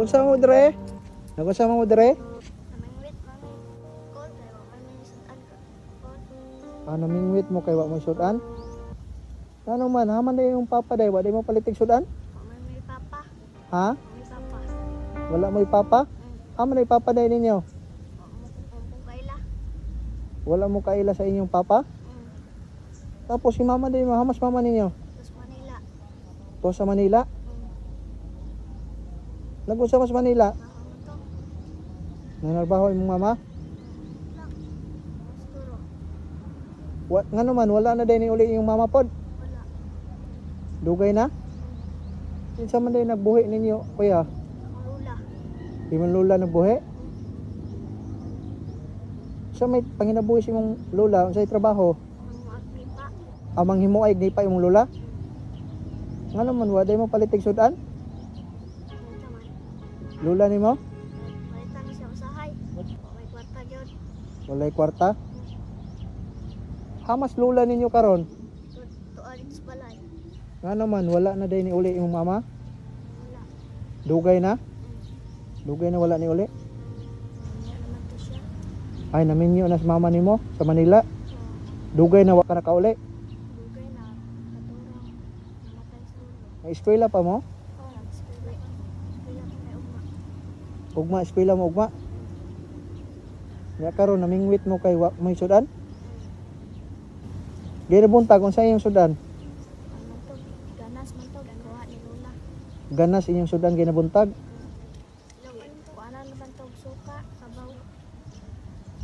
Nagunsa mo dire? Nagunsa mo sudan ka. Call. Ah, mo kay wa mo sudan? Ano man, haman na yung papa day, wa day mo palitig sudan? May papa. Ha? May papa. Wala mo papa? Mm. Haman na yung papa day ninyo? Wala mo kaila sa inyong papa? Mm. Tapos si mama day mo, hamas mama ninyo? Tapos Manila. To sa Manila? Nagunsa mas Manila? Nanarbaho imong mama? Wa, nga naman, wala na day ni uli yung mama pod. Wala. Dugay na? Kinsa man day nagbuhi ninyo, kuya? Lula. Di man lula nagbuhi? Sa may panginabuhi si mong lula, sa trabaho, amang himo ay di pa imong lula? Nga naman, wa day mo palitig sudan? Lula nimo? Balitan siya usahay. Wa may kwarta gyud. Walay kwarta? Hamas lula ninyo karon? Tu- Tuad sa balay. Nga naman, wala na day ni uli imong mama? Wala. Dugay na? Dugay na wala ni uli? Wala. Ay, naminyo na sa mama nimo sa Manila. Dugay na wa ka nakauli. Dugay na. Katurang. Namatay sa ulo. May eskwela pa mo? Oh, nag-spray. Spray ako kay ugma. Ugma, eskwela mo ugma. Ya karon namingwit mo kay wa may sudan? Gaya buntag kung sa iyong sudan. Ganas man to. Kuha ni Lola. Ganas inyong sudan gaya buntag. Kuha na naman to. Suka. Sabaw.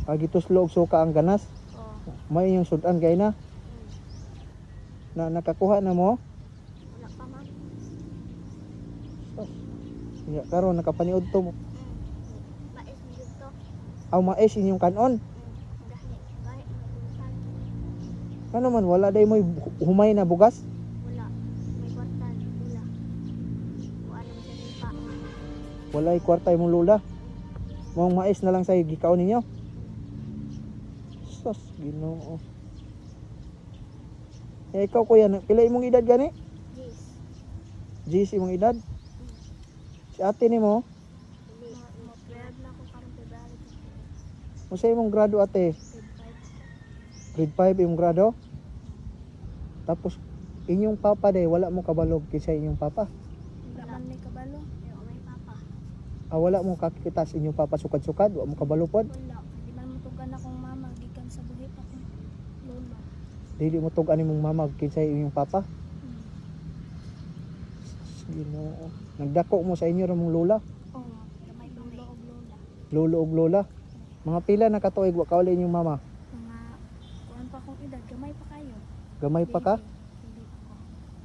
Agituslo og suka ang ganas. Oh. May inyong sudan kay na. Na nakakuha na mo. Wala pa man. Ya karon nakapaniud to mo. Mm. Mais mo yun to. Aw mais inyong kanon. Mm. Gahit. Gahit. Magulutan. Ano man wala day mo humay na bugas. Wala. May kwartan. Wala. Kuha naman siya nipa. Walay kwarta imong lula. Mong mais na lang sa gikaon ninyo. Sus, Ginoo. Eh ikaw kuya, na- pila imong edad gani? Jeez. Gis imong edad? Si ate nimo, unsa imong grado ate? Grade Grade 5 imong grado? Tapos inyong papa day wala mo kabalog kinsa inyong papa. 5. Wala man may kabalo. Wala may papa. Ah, wala mo kakita sa inyong papa sukad-sukad, wala mo kabalo pod. Wala. Di man mutugan akong mama. Gikan sa buhit akong lola. Dili mo tug imong mama kinsa inyong papa. Hmm. Ginoo. Nagdako mo sa inyo ra mong lola, Oo. Gamay lolo o lola. lolo ug lola. Mga pila na katuig wa ka uli inyong mama. Mga kuhan pa akong edad. Gamay pa kayo. Gamay pa ka Hindi ako.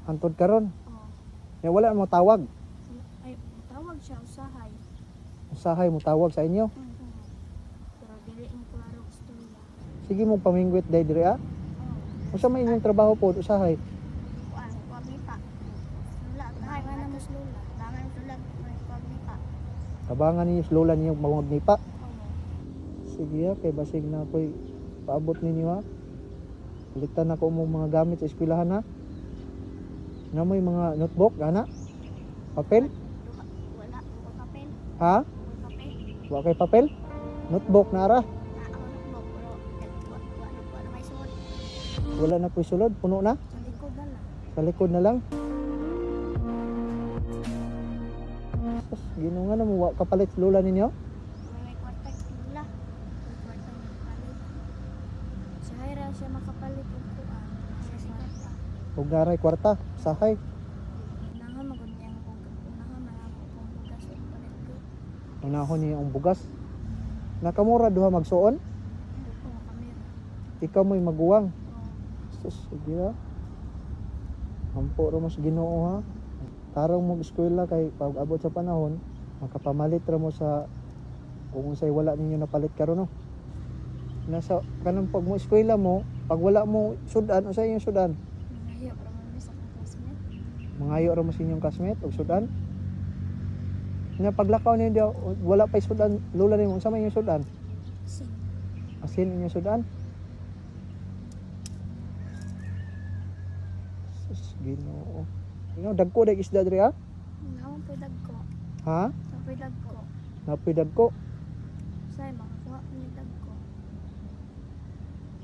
hantod karon. Oo. Ya wala mo tawag. Ay, tawag siya usahay. Usahay mo tawag sa inyo. Mm Pero dili mo klaro istorya. Sige mo pamingwit day dire ah. Oo. Unsa may inyong trabaho po usahay? Kuan, kuabita. Lula, tahay na mas lula. Tangan tulad, may kuabita. Tabangan ninyo sa lola ninyo mawagnipa. Sige ha, kay basig na ako'y paabot ninyo ha. Balitan ako mong mga gamit sa eskwelahan ha. Na may mga notebook, gana? Papel? Wala, wala papel. Ha? Wala kay papel? Notebook na. Ah, pero wala, na po'y sulod, puno na. Sa likod na lang. Likod na na mo, kapalit sa lola ninyo. May may kwarta lula. May kwarta may kapalit. Sa Hyra siya makapalit og kuan. Huwag naray kwarta, sahay. Unahan magud niya kung unahan man ako kung bugas og palit ko. Unahon niya ang bugas. Nakamura duha magsuon. Ikaw mo'y maguwang. Sus, sige ha. Ampo ro mas ginoo ha. Tarong mo eskwela kay pag abot sa panahon, makapamalit ra mo sa kung unsay wala ninyo napalit karon no. Nasa kanang pag mo eskwela mo, pag wala mo sudan, unsay inyong sudan? Man sa classmate. Mangayo ra mo sa inyong classmate og sudan. Nga paglakaw ninyo wala pa sudan, lula nimo unsa may inyong sudan? Sing. Asin inyong sudan? Sus, Ginoo. Ginoo dagko dag isda diri ha? Naman po dagko. Ha? Sa Napidag ko. Napidag ko. Say, makakuha ni dag ko.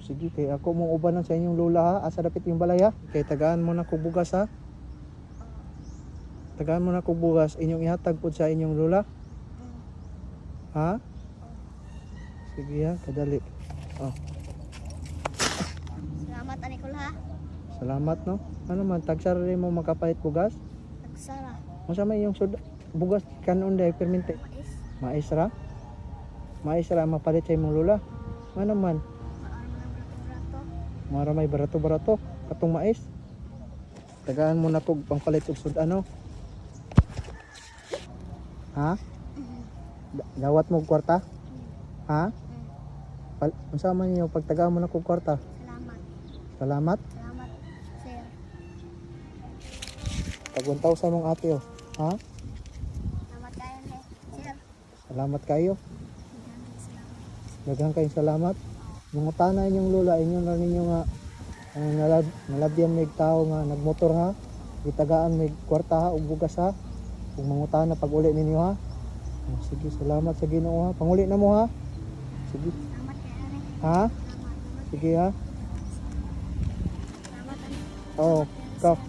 Sige, kay ako mong ubanan sa inyong lula ha. Asa dapit yung balaya. Kay tagaan mo na kog bugas ha. Tagaan mo na kog bugas. Inyong ihatag po sa inyong lula. Mm. Ha? Sige ha, kadali. Oh, Salamat Anikol ha. salamat no. Ano man, tagsara rin mo makapalit bugas. Nagsara. Masama yung sud bugas kanon day permente. Mais. Mais ra. Mais ra mapalit sa imong lula. Ano man, brato-brato. mara may barato-barato. Katong mais. Tagaan mo na kog pangpalit og sud ano. Ha? Dawat mo kwarta? Ha? Pal unsa man niyo pagtagaan mo na kog kwarta? Salamat. Salamat. Salamat, sir. Tag 1,000 mong ate oh. Ha? Salamat kayo sir. Salamat kayo. Daghang kayong salamat. Mga tanay inyong lula, inyo na ninyo nga ang nalab, nalabyan may tao nga nagmotor ha. Itagaan may kwarta ha, ug bugas ha. Kung mangutana pag uli ninyo ha. Oh, sige, salamat sa Ginoo ha. Panguli na mo ha. Sige. Ha? Sige ha. Oo. Ikaw.